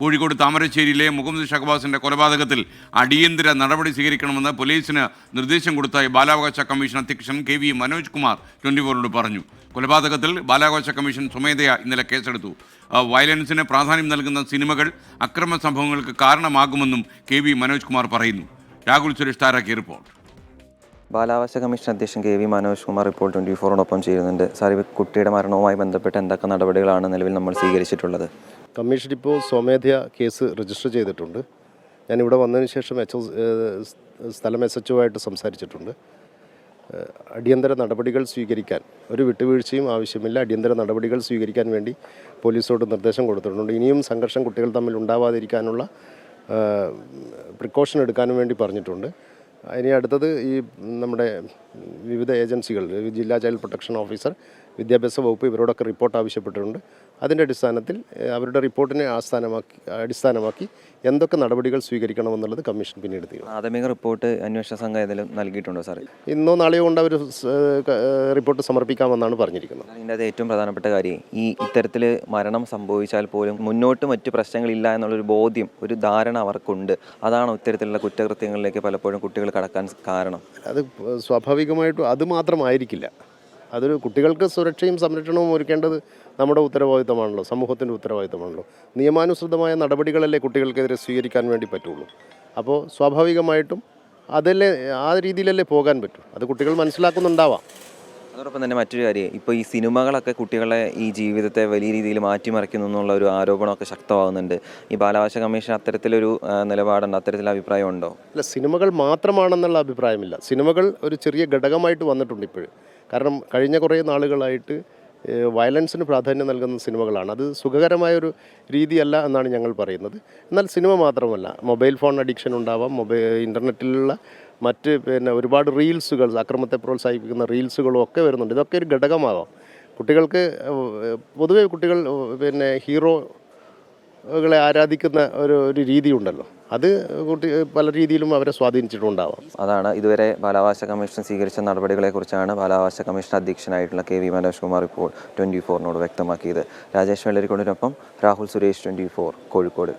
കോഴിക്കോട് താമരശ്ശേരിയിലെ മുഹമ്മദ് ഷഹബാസിന്റെ കൊലപാതകത്തിൽ അടിയന്തര നടപടി സ്വീകരിക്കണമെന്ന് പോലീസിന് നിർദ്ദേശം കൊടുത്തായി ബാലാവകാശ കമ്മീഷൻ അധ്യക്ഷൻ K V Manoj Kumar twenty ഫോറിനോട് പറഞ്ഞു. കൊലപാതകത്തിൽ ബാലാവകാശ കമ്മീഷൻ സ്വമേധയാ ഇന്നലെ കേസെടുത്തു. വയലൻസിന് പ്രാധാന്യം നൽകുന്ന സിനിമകൾ അക്രമ സംഭവങ്ങൾക്ക് കാരണമാകുമെന്നും കെ വി മനോജ് കുമാർ പറയുന്നു. രാഹുൽ സുരേഷ് താരാക്കി റിപ്പോർട്ട്. ബാലാവകാശ കമ്മീഷൻ അധ്യക്ഷൻ കെ വി മനോജ് കുമാർ ഇപ്പോൾ ട്വന്റി ഫോറിനൊപ്പം ചെയ്യുന്നുണ്ട് സാർ ഈ കുട്ടിയുടെ മരണവുമായി ബന്ധപ്പെട്ട് എന്തൊക്കെ നടപടികളാണ് നിലവിൽ നമ്മൾ സ്വീകരിച്ചിട്ടുള്ളത്? കമ്മീഷൻ ഇപ്പോൾ സ്വമേധയാ കേസ് രജിസ്റ്റർ ചെയ്തിട്ടുണ്ട്. ഞാൻ ഇവിടെ വന്നതിന് ശേഷം എച്ച് സ്ഥലം എസ് എച്ച് ആയിട്ട് സംസാരിച്ചിട്ടുണ്ട്. അടിയന്തര നടപടികൾ സ്വീകരിക്കാൻ ഒരു വിട്ടുവീഴ്ചയും ആവശ്യമില്ല. അടിയന്തര നടപടികൾ സ്വീകരിക്കാൻ വേണ്ടി പോലീസോട് നിർദ്ദേശം കൊടുത്തിട്ടുണ്ട്. ഇനിയും സംഘർഷം കുട്ടികൾ തമ്മിൽ ഉണ്ടാവാതിരിക്കാനുള്ള പ്രിക്കോഷൻ എടുക്കാനും വേണ്ടി പറഞ്ഞിട്ടുണ്ട്. ഇനി അടുത്തത് ഈ നമ്മുടെ വിവിധ ഏജൻസികൾ ജില്ലാ ചൈൽഡ് പ്രൊട്ടക്ഷൻ ഓഫീസർ വിദ്യാഭ്യാസ വകുപ്പ് ഇവരോടൊക്കെ റിപ്പോർട്ട് ആവശ്യപ്പെട്ടിട്ടുണ്ട്. അതിന്റെ അടിസ്ഥാനത്തിൽ അവരുടെ റിപ്പോർട്ടിനെ ആസ്ഥാനമാക്കി അടിസ്ഥാനമാക്കി എന്തൊക്കെ നടപടികൾ സ്വീകരിക്കണമെന്നുള്ളത് കമ്മീഷൻ പിന്നീട് തീരുമാനിക്കും. പ്രാഥമിക റിപ്പോർട്ട് അന്വേഷണ സംഘം ഏതെങ്കിലും നൽകിയിട്ടുണ്ടോ സാർ ഇന്നോ നാളെയോ കൊണ്ട് അവർ റിപ്പോർട്ട് സമർപ്പിക്കാമെന്നാണ് പറഞ്ഞിരിക്കുന്നത്. അതിന്റെ അത് ഏറ്റവും പ്രധാനപ്പെട്ട കാര്യം ഈ ഇത്തരത്തിൽ മരണം സംഭവിച്ചാൽ പോലും മുന്നോട്ട് മറ്റു പ്രശ്നങ്ങളില്ല എന്നുള്ളൊരു ബോധ്യം ഒരു ധാരണ അവർക്കുണ്ട്. അതാണ് ഇത്തരത്തിലുള്ള കുറ്റകൃത്യങ്ങളിലേക്ക് പലപ്പോഴും കുട്ടികൾ കടക്കാൻ കാരണം. അത് സ്വാഭാവികമായിട്ടും അത് മാത്രമായിരിക്കില്ല. അതൊരു കുട്ടികൾക്ക് സുരക്ഷയും സംരക്ഷണവും ഒരുക്കേണ്ടത് നമ്മുടെ ഉത്തരവാദിത്തമാണല്ലോ സമൂഹത്തിന്റെ ഉത്തരവാദിത്തമാണല്ലോ. നിയമാനുസൃതമായ നടപടികളല്ലേ കുട്ടികൾക്കെതിരെ സ്വീകരിക്കാൻ വേണ്ടി പറ്റുള്ളൂ. അപ്പോൾ സ്വാഭാവികമായിട്ടും അതല്ലേ ആ രീതിയിലല്ലേ പോകാൻ പറ്റും. അത് കുട്ടികൾ മനസ്സിലാക്കുന്നുണ്ടാവാം. അതോടൊപ്പം തന്നെ മറ്റൊരു കാര്യം ഇപ്പോൾ ഈ സിനിമകളൊക്കെ കുട്ടികളെ ഈ ജീവിതത്തെ വലിയ രീതിയിൽ മാറ്റിമറിക്കുന്നു എന്നുള്ള ഒരു ആരോപണമൊക്കെ ശക്തമാകുന്നുണ്ട്. ഈ ബാലാവകാശ കമ്മീഷൻ അത്തരത്തിലൊരു നിലപാടുണ്ട് അത്തരത്തിൽ അത്തരത്തിലുള്ള അഭിപ്രായമുണ്ടോ? അല്ല സിനിമകൾ മാത്രമാണെന്നുള്ള അഭിപ്രായമില്ല. സിനിമകൾ ഒരു ചെറിയ ഘടകമായിട്ട് വന്നിട്ടുണ്ട് ഇപ്പോഴും. കാരണം കഴിഞ്ഞ കുറേ നാളുകളായിട്ട് വയലൻസിന് പ്രാധാന്യം നൽകുന്ന സിനിമകളാണ്. അത് സുഖകരമായൊരു രീതിയല്ല എന്നാണ് ഞങ്ങൾ പറയുന്നത്. എന്നാൽ സിനിമ മാത്രമല്ല മൊബൈൽ ഫോൺ അഡിക്ഷൻ ഉണ്ടാവാം മൊബൈൽ ഇന്റർനെറ്റിലുള്ള മറ്റ് പിന്നെ ഒരുപാട് റീൽസുകൾ അക്രമത്തെ പ്രോത്സാഹിപ്പിക്കുന്ന റീൽസുകളും ഒക്കെ വരുന്നുണ്ട്. ഇതൊക്കെ ഒരു ഘടകമാകാം കുട്ടികൾക്ക് പൊതുവേ കുട്ടികൾ പിന്നെ ഹീറോകളെ ആരാധിക്കുന്ന ഒരു ഒരു രീതിയുണ്ടല്ലോ. അത് കുട്ടി പല രീതിയിലും അവരെ സ്വാധീനിച്ചിട്ടുണ്ടാവാം. അതാണ് ഇതുവരെ ബാലാവകാശ കമ്മീഷൻ സ്വീകരിച്ച നടപടികളെക്കുറിച്ചാണ് ബാലാവകാശ കമ്മീഷൻ അധ്യക്ഷനായിട്ടുള്ള കെ വി മനോജ് കുമാർ ഇപ്പോൾ ട്വന്റി ഫോറിനോട് വ്യക്തമാക്കിയത്. രാജേഷ് വെള്ളരിക്കോടിനൊപ്പം രാഹുൽ സുരേഷ് ട്വന്റി ഫോർ കോഴിക്കോട്.